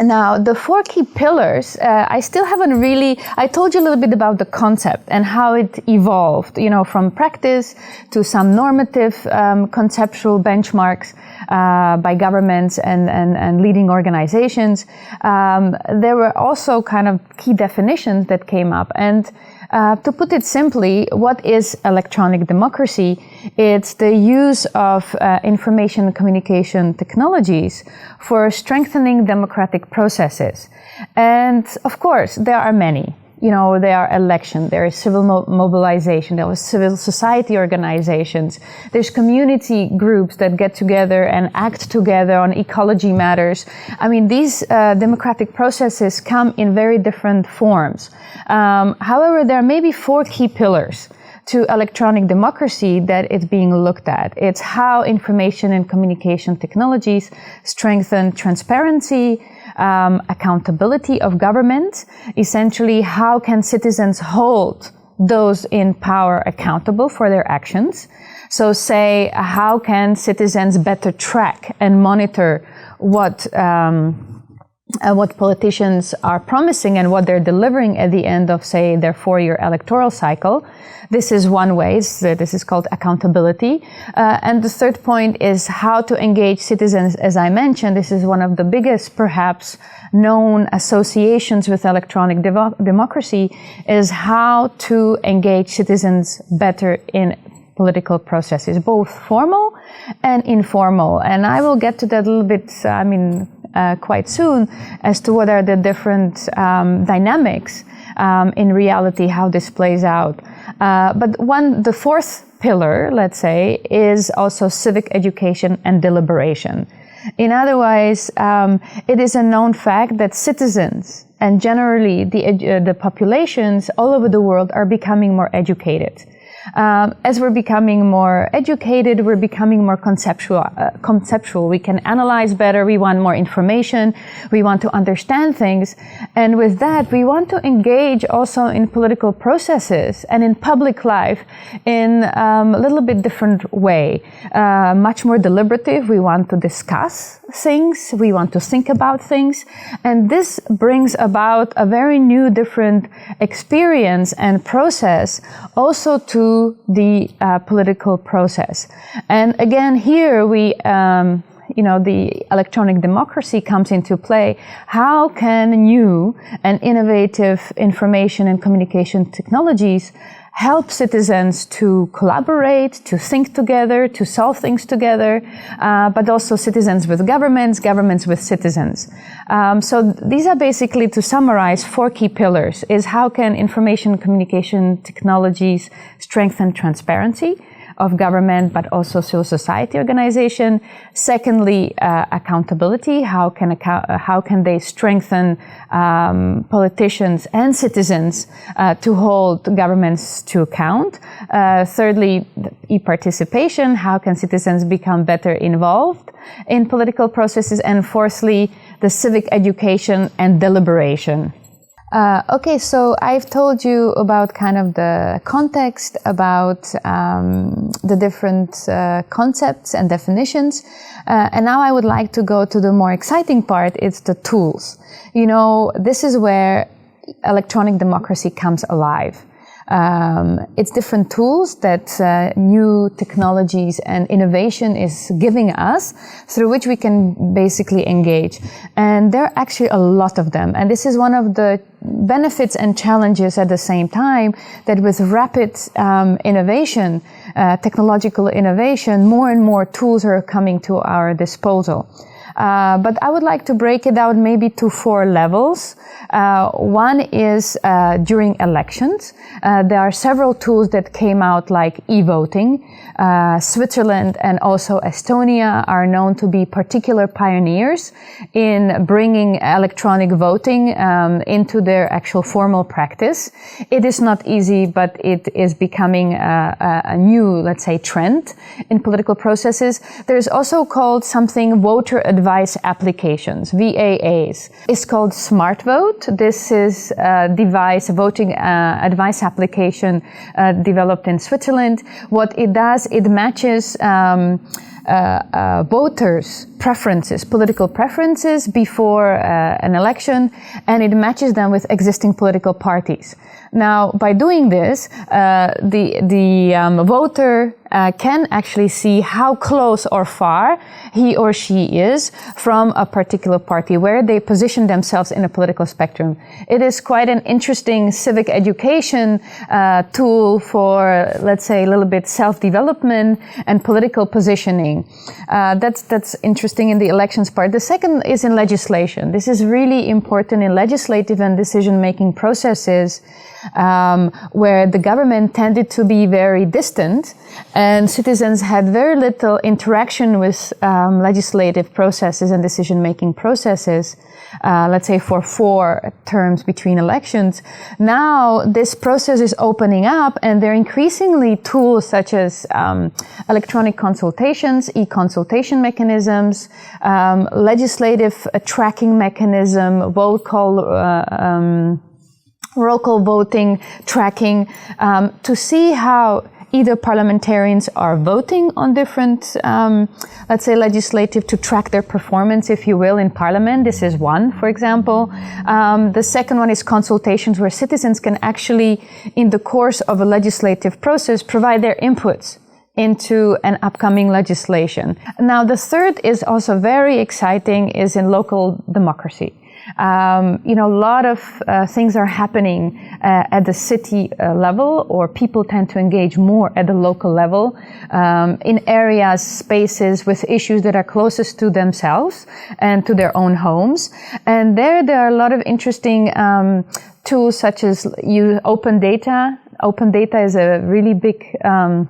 now, the four key pillars, uh, I still haven't really, I told you a little bit about the concept and how it evolved, you know, from practice to some normative um, conceptual benchmarks uh, by governments and, and, and leading organizations. Um, there were also kind of key definitions that came up. And uh, to put it simply, what is electronic democracy? It's the use of uh, information communication technologies for strengthening democratic processes. And of course, there are many you know, there are elections, there is civil mo- mobilization, there was civil society organizations, there's community groups that get together and act together on ecology matters. I mean, these uh, democratic processes come in very different forms. Um, however, there are maybe four key pillars to electronic democracy that is being looked at. It's how information and communication technologies strengthen transparency, um, accountability of government. Essentially, how can citizens hold those in power accountable for their actions? So, say, how can citizens better track and monitor what um, uh, what politicians are promising and what they're delivering at the end of, say, their four-year electoral cycle. This is one way. This is called accountability. Uh, and the third point is how to engage citizens. As I mentioned, this is one of the biggest, perhaps, known associations with electronic democracy is how to engage citizens better in political processes, both formal and informal. And I will get to that a little bit, I mean, uh, quite soon as to what are the different um, dynamics um, in reality, how this plays out. Uh, but one, the fourth pillar, let's say, is also civic education and deliberation. In other words, um, it is a known fact that citizens and generally the, uh, the populations all over the world are becoming more educated. Um, as we're becoming more educated, we're becoming more conceptual. Uh, conceptual. We can analyze better. We want more information. We want to understand things, and with that, we want to engage also in political processes and in public life in um, a little bit different way. Uh, much more deliberative. We want to discuss things. We want to think about things, and this brings about a very new, different experience and process, also to the uh, political process. And again, here we, um, you know, the electronic democracy comes into play. How can new and innovative information and communication technologies help citizens to collaborate, to think together, to solve things together, uh, but also citizens with governments, governments with citizens. Um, so these are basically, to summarize, four key pillars: is how can information communication technologies strengthen transparency? Of government, but also civil society organization. Secondly, uh, accountability. How can account, uh, how can they strengthen um, politicians and citizens uh, to hold governments to account? Uh, thirdly, e-participation. How can citizens become better involved in political processes? And fourthly, the civic education and deliberation. Uh, okay, so I've told you about kind of the context, about um, the different uh, concepts and definitions, uh, and now I would like to go to the more exciting part. It's the tools. You know, this is where electronic democracy comes alive. Um, it's different tools that uh, new technologies and innovation is giving us through which we can basically engage. And there are actually a lot of them. And this is one of the benefits and challenges at the same time that with rapid um, innovation, uh, technological innovation, more and more tools are coming to our disposal. Uh, but I would like to break it down maybe to four levels. Uh, one is uh, during elections. Uh, there are several tools that came out like e-voting. Uh, Switzerland and also Estonia are known to be particular pioneers in bringing electronic voting um, into their actual formal practice. It is not easy, but it is becoming a, a new, let's say, trend in political processes. There's also called something voter advice applications, VAAs. It's called SmartVote. This is a device, a voting uh, advice application uh, developed in Switzerland. What it does it matches um, uh, uh, voters' preferences, political preferences before uh, an election, and it matches them with existing political parties. Now, by doing this, uh, the the um, voter uh, can actually see how close or far he or she is from a particular party, where they position themselves in a political spectrum. It is quite an interesting civic education uh, tool for, let's say, a little bit self-development and political positioning. Uh, that's that's interesting in the elections part. The second is in legislation. This is really important in legislative and decision-making processes um, where the government tended to be very distant and citizens had very little interaction with um, legislative processes and decision making processes. Uh, let's say for four terms between elections. Now this process is opening up, and there are increasingly tools such as um, electronic consultations, e-consultation mechanisms, um, legislative uh, tracking mechanism, vote call. Uh, um, voting, tracking, um, to see how either parliamentarians are voting on different, um, let's say, legislative to track their performance, if you will, in parliament. This is one, for example. Um, the second one is consultations where citizens can actually, in the course of a legislative process, provide their inputs into an upcoming legislation. Now, the third is also very exciting is in local democracy. Um, you know, a lot of uh, things are happening uh, at the city uh, level, or people tend to engage more at the local level um, in areas, spaces with issues that are closest to themselves and to their own homes. And there, there are a lot of interesting um, tools such as you open data. Open data is a really big um,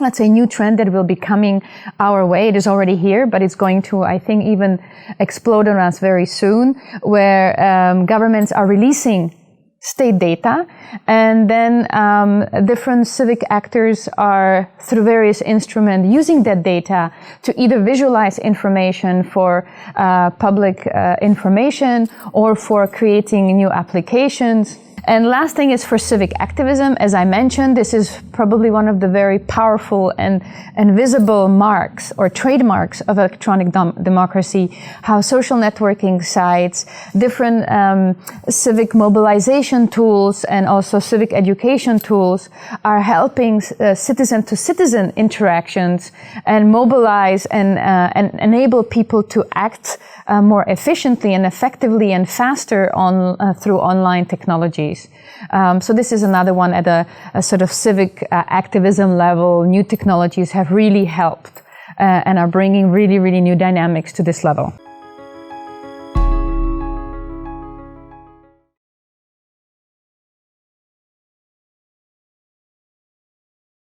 let's say new trend that will be coming our way. It is already here, but it's going to, I think, even explode on us very soon, where um, governments are releasing state data, and then um, different civic actors are, through various instruments, using that data to either visualize information for uh, public uh, information or for creating new applications and last thing is for civic activism. As I mentioned, this is probably one of the very powerful and, and visible marks or trademarks of electronic democracy, how social networking sites, different um, civic mobilization tools, and also civic education tools are helping uh, citizen to citizen interactions and mobilize and, uh, and enable people to act uh, more efficiently and effectively and faster on uh, through online technologies. Um, so this is another one at a, a sort of civic uh, activism level. New technologies have really helped uh, and are bringing really, really new dynamics to this level.